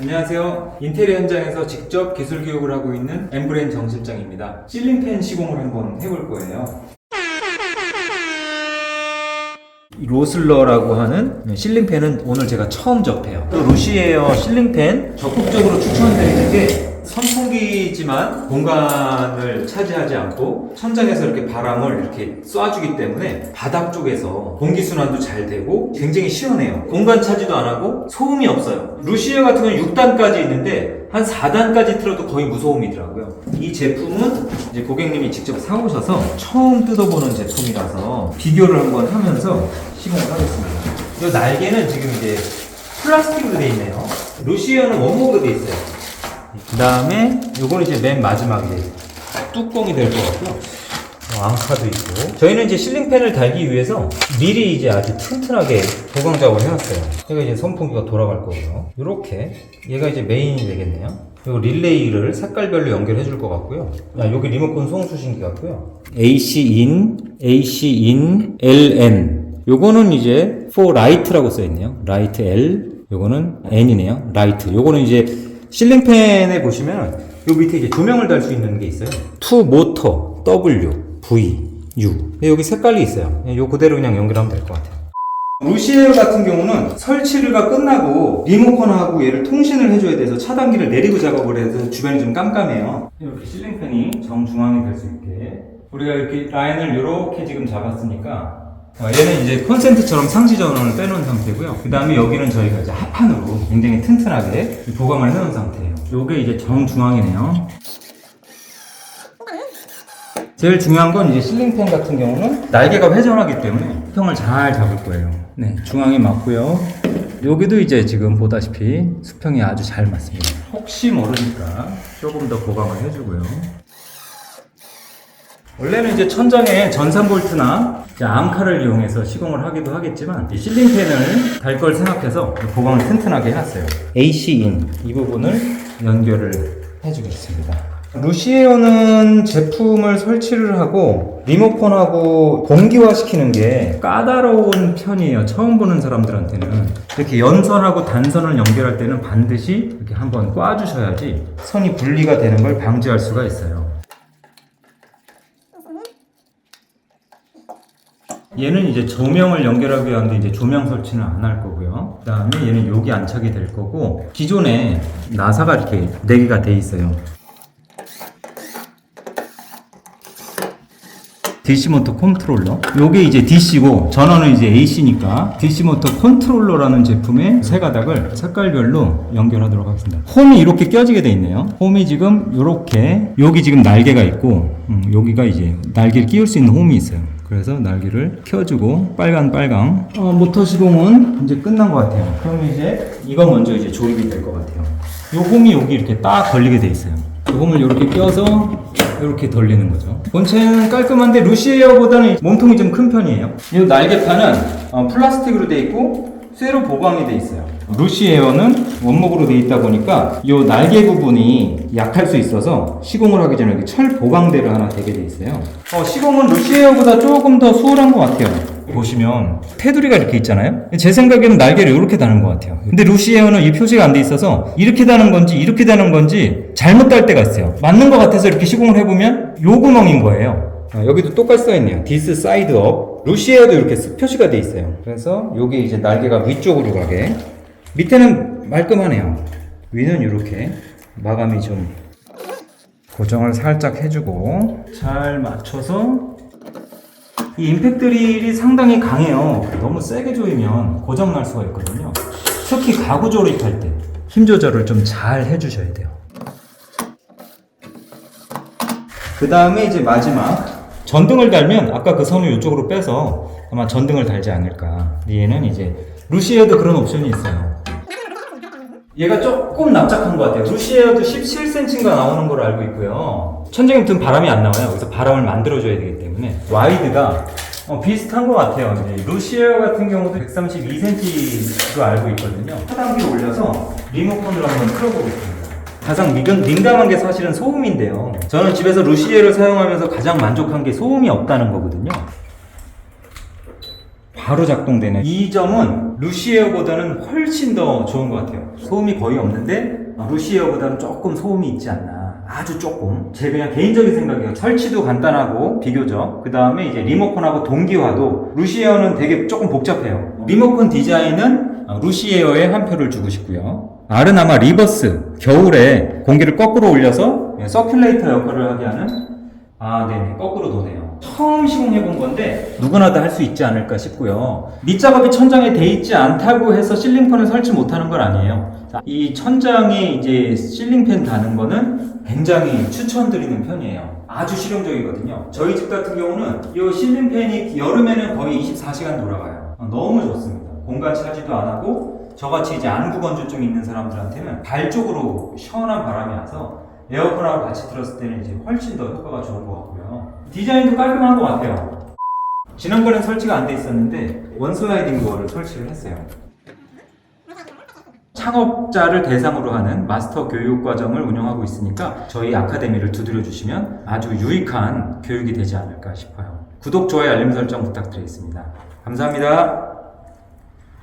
안녕하세요. 인테리어 현장에서 직접 기술 교육을 하고 있는 엠브레인 정 실장입니다. 실링팬 시공을 한번 해볼 거예요. 로슬러라고 하는 실링팬은 오늘 제가 처음 접해요. 또 루시에어 실링팬 적극적으로 추천드리는 게 선풍기지만 공간을 차지하지 않고 천장에서 이렇게 바람을 이렇게 쏴주기 때문에 바닥 쪽에서 공기순환도 잘 되고 굉장히 시원해요. 공간 차지도 안 하고 소음이 없어요. 루시에어 같은 경우는 6단까지 있는데 한 4단까지 틀어도 거의 무소음이더라고요. 이 제품은 이제 고객님이 직접 사오셔서 처음 뜯어보는 제품이라서 비교를 한번 하면서 시공을 하겠습니다. 이 날개는 지금 이제 플라스틱으로 되어 있네요. 루시에어는 원목으로 되어 있어요. 그 다음에 요거는 이제 맨 마지막에 뚜껑이 될 것 같고요. 어, 앙카도 있고. 저희는 이제 실링팬을 달기 위해서 미리 이제 아주 튼튼하게 보강 작업을 해놨어요. 얘가 이제 선풍기가 돌아갈 거고요. 요렇게. 얘가 이제 메인이 되겠네요. 요 릴레이를 색깔별로 연결해 줄 것 같고요. 아, 여기 리모컨 송수신기 같고요. AC in, AC in, LN. 요거는 이제 for light라고 써있네요. light L. 요거는 N이네요. light. 요거는 이제 실링팬에 보시면 요 밑에 이제 조명을 달 수 있는 게 있어요. to motor W V U 네, 여기 색깔이 있어요. 네, 요 그대로 그냥 연결하면 될 것 같아요. 루시에어 같은 경우는 설치가 끝나고 리모컨하고 얘를 통신을 해줘야 돼서 차단기를 내리고 작업을 해서 주변이 좀 깜깜해요. 이렇게 실링팬이 정중앙에 될 수 있게 우리가 이렇게 라인을 이렇게 지금 잡았으니까 어, 얘는 이제 콘센트처럼 상시 전원을 빼놓은 상태고요. 그 다음에 여기는 저희가 이제 합판으로 굉장히 튼튼하게 보강을 해놓은 상태예요. 요게 이제 정중앙이네요. 제일 중요한 건 이제 실링팬 같은 경우는 날개가 회전하기 때문에 수평을 잘 잡을 거예요. 네, 중앙에 맞고요. 여기도 이제 지금 보다시피 수평이 아주 잘 맞습니다. 혹시 모르니까 조금 더 보강을 해주고요. 원래는 이제 천장에 전산 볼트나 이제 앙카를 이용해서 시공을 하기도 하겠지만 이 실링팬을 달 걸 생각해서 보강을 튼튼하게 해놨어요. AC 인 이 부분을 연결을 해주겠습니다. 루시에어는 제품을 설치를 하고 리모컨하고 공기화 시키는 게 까다로운 편이에요. 처음 보는 사람들한테는 이렇게 연선하고 단선을 연결할 때는 반드시 이렇게 한번 꽈주셔야지 선이 분리가 되는 걸 방지할 수가 있어요. 얘는 이제 조명을 연결하기 위한데 이제 조명 설치는 안 할 거고요. 그 다음에 얘는 여기 안착이 될 거고 기존에 나사가 이렇게 4개가 돼 있어요. DC 모터 컨트롤러. 요게 이제 DC고 전원은 이제 AC니까 DC 모터 컨트롤러라는 제품의 세 가닥을 색깔별로 연결하도록 하겠습니다. 홈이 이렇게 껴지게 돼 있네요. 홈이 지금 요렇게 여기 지금 날개가 있고 음, 여기가 이제 날개를 끼울 수 있는 홈이 있어요. 그래서 날개를 켜주고 빨간 빨강 어, 모터 시공은 이제 끝난 것 같아요. 그럼 이제 이거 먼저 이제 조립이 될 것 같아요. 요 홈이 여기 이렇게 딱 걸리게 돼 있어요. 요 홈을 이렇게 껴서 이렇게 돌리는 거죠. 본체는 깔끔한데 루시에어보다는 몸통이 좀 큰 편이에요. 이 날개판은 어, 플라스틱으로 돼 있고 쇠로 보강이 돼 있어요. 루시에어는 원목으로 돼 있다 보니까 이 날개 부분이 약할 수 있어서 시공을 하기 전에 이렇게 철 보강대를 하나 대게 돼 있어요. 어, 시공은 루시에어보다 조금 더 수월한 것 같아요. 보시면 테두리가 이렇게 있잖아요. 제 생각에는 날개를 이렇게 다는 것 같아요. 근데 루시에어는 이 표시가 안 돼 있어서 이렇게 다는 건지 이렇게 다는 건지 잘못 달 때가 있어요. 맞는 것 같아서 이렇게 시공을 해보면 요 구멍인 거예요. 아, 여기도 똑같이 써있네요. 디스 사이드 업. 루시에어도 이렇게 스- 표시가 돼 있어요. 그래서 요게 이제 날개가 위쪽으로 가게. 밑에는 말끔하네요. 위는 이렇게 마감이 좀 고정을 살짝 해주고 잘 맞춰서 이 임팩트 릴이 상당히 강해요. 너무 세게 조이면 고장 날 수가 있거든요. 특히 가구 조립할 때 힘 조절을 좀 잘 해주셔야 돼요. 그 다음에 이제 마지막 전등을 달면 아까 그 선을 이쪽으로 빼서 아마 전등을 달지 않을까. 얘는 이제 루시에도 그런 옵션이 있어요. 얘가 조금 납작한 것 같아요. 루시에어도 17cm가 나오는 걸로 알고 있고요. 천장에 붙은 바람이 안 나와요. 그래서 바람을 만들어줘야 되기 때문에 와이드가 어, 비슷한 것 같아요. 루시에어 같은 경우도 132cm로 알고 있거든요. 하단기를 올려서 리모컨으로 한번 틀어보겠습니다. 가장 민감, 민감 한 게 사실은 소음인데요. 저는 집에서 루시에를 사용하면서 가장 만족한 게 소음이 없다는 거거든요. 바로 작동되네. 이 점은 루시에어보다는 훨씬 더 좋은 것 같아요. 소음이 거의 없는데 루시에어보다는 조금 소음이 있지 않나. 아주 조금. 제 그냥 개인적인 생각이에요. 설치도 간단하고 비교적. 그 다음에 이제 리모컨하고 동기화도 루시에어는 되게 조금 복잡해요. 리모컨 디자인은 루시에어에 한 표를 주고 싶고요. 아마 리버스. 겨울에 공기를 거꾸로 올려서 서큘레이터 역할을 하게 하는 아, 네네. 거꾸로 도네요. 처음 시공해 본 건데 누구나 다 할 수 있지 않을까 싶고요. 밑작업이 천장에 돼 있지 않다고 해서 실링팬을 설치 못 하는 건 아니에요. 자, 이 천장에 이제 실링팬 다는 거는 굉장히 추천드리는 편이에요. 아주 실용적이거든요. 저희 집 같은 경우는 이 실링팬이 여름에는 거의 24시간 돌아가요. 어, 너무 좋습니다. 공간 차지도 안 하고 저같이 이제 안구 건조증 있는 사람들한테는 발 쪽으로 시원한 바람이 와서 에어컨하고 같이 들었을 때는 이제 훨씬 더 효과가 좋은 것 같고요. 디자인도 깔끔한 것 같아요. 지난번엔 설치가 안 돼 있었는데 원슬라이딩 도어를 설치를 했어요. 창업자를 대상으로 하는 마스터 교육 과정을 운영하고 있으니까 저희 아카데미를 두드려 주시면 아주 유익한 교육이 되지 않을까 싶어요. 구독, 좋아요, 알림 설정 부탁드리겠습니다. 감사합니다.